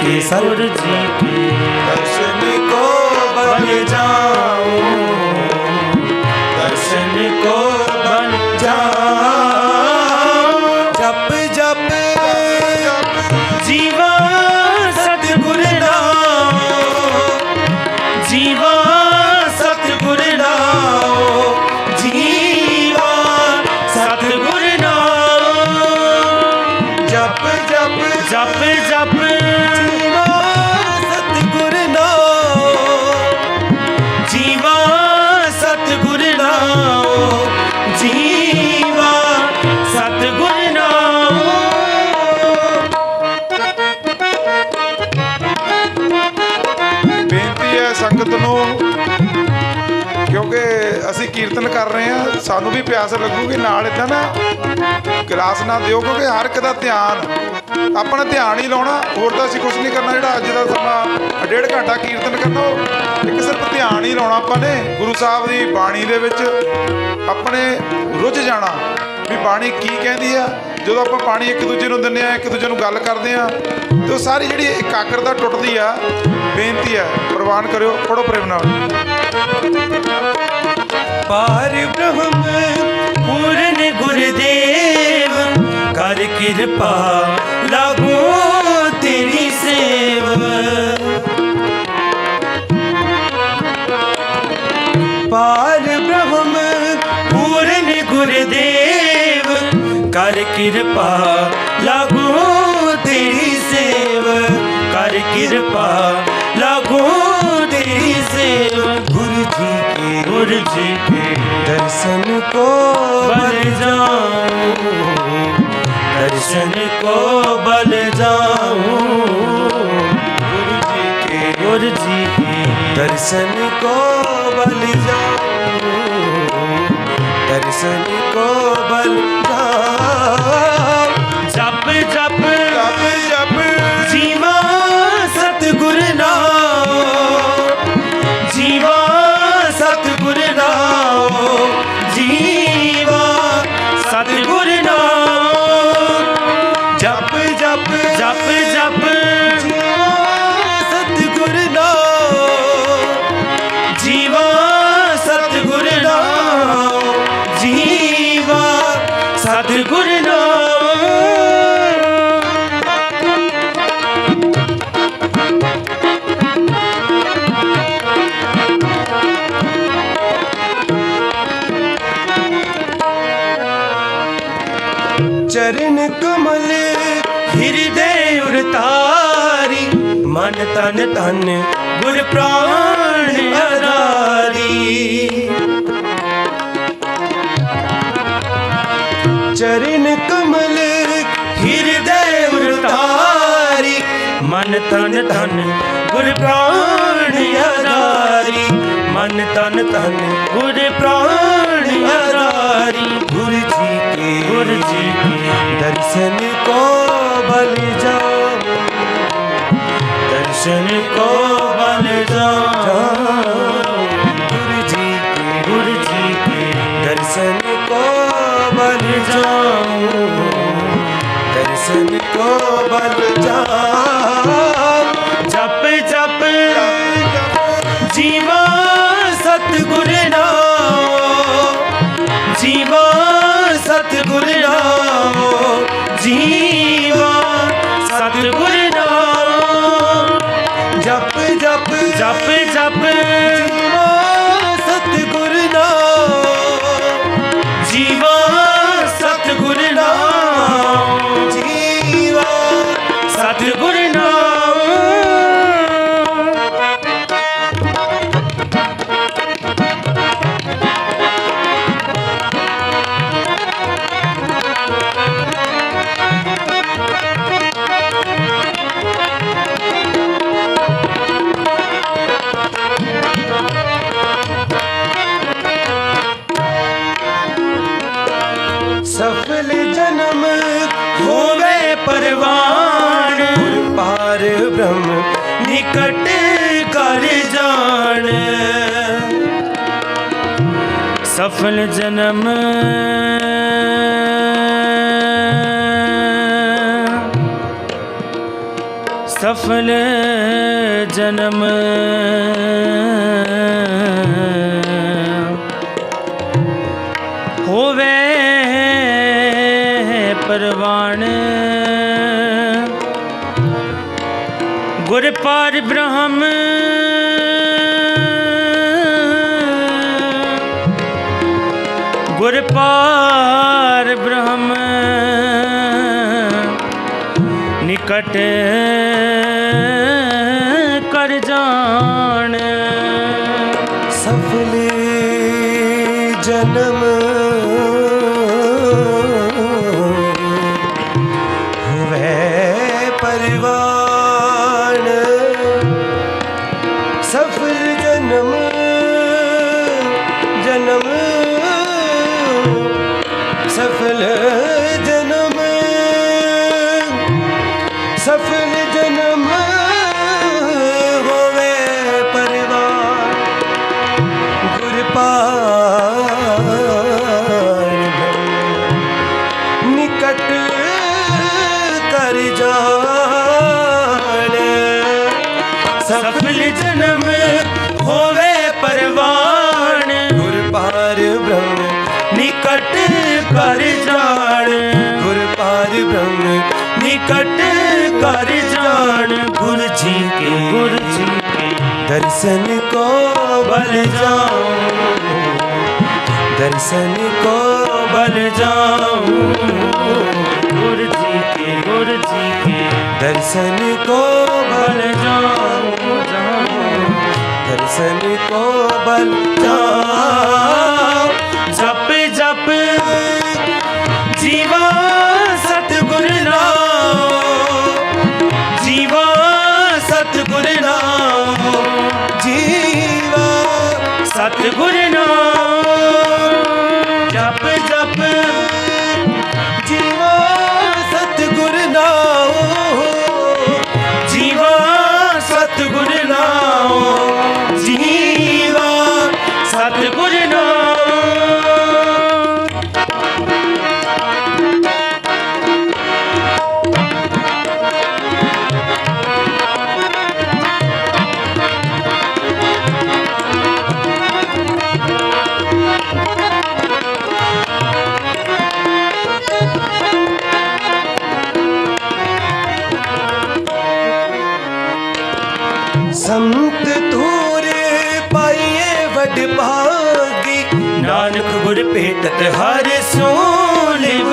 ਕੀ sir ਜੀ ਕੀ ਅਸੀਂ ਕੀਰਤਨ ਕਰ ਰਹੇ ਹਾਂ। ਸਾਨੂੰ ਵੀ ਪਿਆਸ ਲੱਗੂਗੀ, ਨਾਲ ਇਦਾਂ ਨਾ ਗਲਾਸ ਨਾ ਦਿਓ, ਕਿਉਂਕਿ ਹਰ ਇੱਕ ਦਾ ਧਿਆਨ, ਆਪਣਾ ਧਿਆਨ ਹੀ ਲਾਉਣਾ, ਹੋਰ ਤਾਂ ਅਸੀਂ ਕੁਝ ਨਹੀਂ ਕਰਨਾ। ਜਿਹੜਾ ਅੱਜ ਦਾ ਸਮਾਂ, ਡੇਢ ਘੰਟਾ ਕੀਰਤਨ ਕਰਨਾ, ਉਹ ਇੱਕ ਸਿਰਫ ਧਿਆਨ ਹੀ ਲਾਉਣਾ ਆਪਾਂ ਨੇ। ਗੁਰੂ ਸਾਹਿਬ ਦੀ ਬਾਣੀ ਦੇ ਵਿੱਚ ਆਪਣੇ ਰੁੱਝ ਜਾਣਾ, ਵੀ ਬਾਣੀ ਕੀ ਕਹਿੰਦੀ ਆ। ਜਦੋਂ ਆਪਾਂ ਪਾਣੀ ਇੱਕ ਦੂਜੇ ਨੂੰ ਦਿੰਦੇ ਆ ਇੱਕ ਦੂਜੇ ਨੂੰ ਗੱਲ ਕਰਦੇ ਆ ਤੇ ਉਹ ਸਾਰੀ ਜਿਹੜੀ ਇਕਾਗਰਤਾ ਟੁੱਟਦੀ ਆ, ਬੇਨਤੀ ਹੈ ਪ੍ਰਵਾਨ ਕਰਿਓ ਪੜੋ ਪ੍ਰੇਮ ਨਾਲ। ਪਾਰ ਬ੍ਰਹਮ, ਪੂਰਨ ਗੁਰਦੇਵ, ਕਰ ਕਿਰਪਾ ਲਾਗੂ ਤੇਰੀ ਸੇਵਾ। ਪਾਰ ਬ੍ਰਹਮ, ਪੂਰਨ ਗੁਰਦੇਵ, ਕਰ ਕਿਰਪਾ ਲਾਗੂ ਤੇਰੀ ਸੇਵਾ। ਕਰ ਕਿਰਪਾ के गुरु जी के दर्शन को बल जाऊं दर्शन को बल जाऊं गुरु जी के गुरु जी की दर्शन को बल जाऊं दर्शन को बल जाऊं ਚਰਨ ਕਮਲ, ਹਿਰਦੇ ਉਰਤਾਰੀ ਮਨ ਤਨ ਤਨ ਗੁਰ ਪ੍ਰਾਣ ਅਦਾਰੀ ਚਰਨ ਕਮਲ, ਹਿਰਦੇ ਉਰਤਾਰੀ ਮਨ ਤਨ ਤਨ ਗੁਰ ਪ੍ਰਾਣ ਅਦਾਰੀ ਮਨ ਤਨ ਤਨ ਗੁਰ ਪ੍ਰਾਣ ਅਦਾਰੀ ठाकुर जी दर्शन को बल जाओ दर्शन को बल जाओ गुरु जी के गुरु जी के दर्शन को बल जाओ दर्शन को बल जाओ जप जप जीवा सतगुरु नाम जीवा ਸਤਿਗੁਰ ਨਾਮ ਜੀਵਾ ਸਤਿਗੁਰ ਨਾਮ। ਜਪ ਜਪ ਜਪ ਜਪ। ਸਫਲ ਜਨਮ ਹੋਵੇ ਪਰਵਾਨ। ਪਾਰ ਬ੍ਰਹਮ ਨਿਕਟ ਕਰ ਜਾਣ। ਸਫਲ ਜਨਮ ਸਫਲ ਜਨਮ ਪਰਵਾਣ ਗੁਰ ਪਾਰ ਬ੍ਰਹਮ। ਗੁਰ ਪਾਰ ਬ੍ਰਹਮ। ਨਿਕਟ ਕਰ ਜਾਣ। ਸਫਲ ਜਨਮ जन्म होवे परवान गुर पार ब्रह्म निकट कर जान गुर पार ब्रह्म निकट कर जान गुरु जी के गुरु जी के दर्शन को बल जाऊँ। दर्शन को बल जाऊँ। गुरु जी के गुरु जी के दर्शन को बल जाऊँ। फसल को बल जप जप जीवा सतगुर नाम जीवा सतगुर नाम जीवा सतगुर नाम ਏਕਤ ਹਰ ਸੋ ਲਿਵ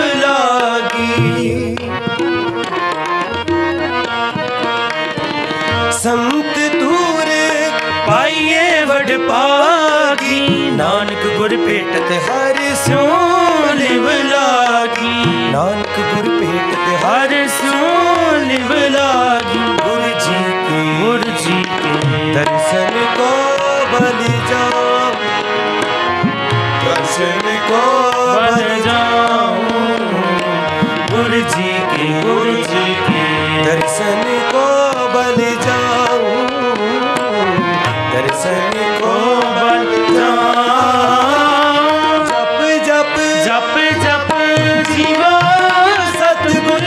ਸੰਤ ਦੂਰ ਪਾਈਏ ਵਡ ਪਾਗੀ ਨਾਨਕ ਗੁਰ ਤੇ ਹਰ ਸੋ ਲਿਵ ਲਾਗੀ ਨਾਨਕ ਗੁਰ ਤੇ ਹਰ ਸੋ ਲਿਵ ਲਾਗੀ ਗੁਰ ਜੀ ਕੇ, ਗੁਰ ਕੇ, ਦਰਸ਼ਨ हसन को बन जप जप जप जप जीवा सतगुर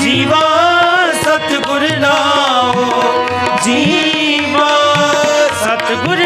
जीवा सतगुर जीवा सतगुर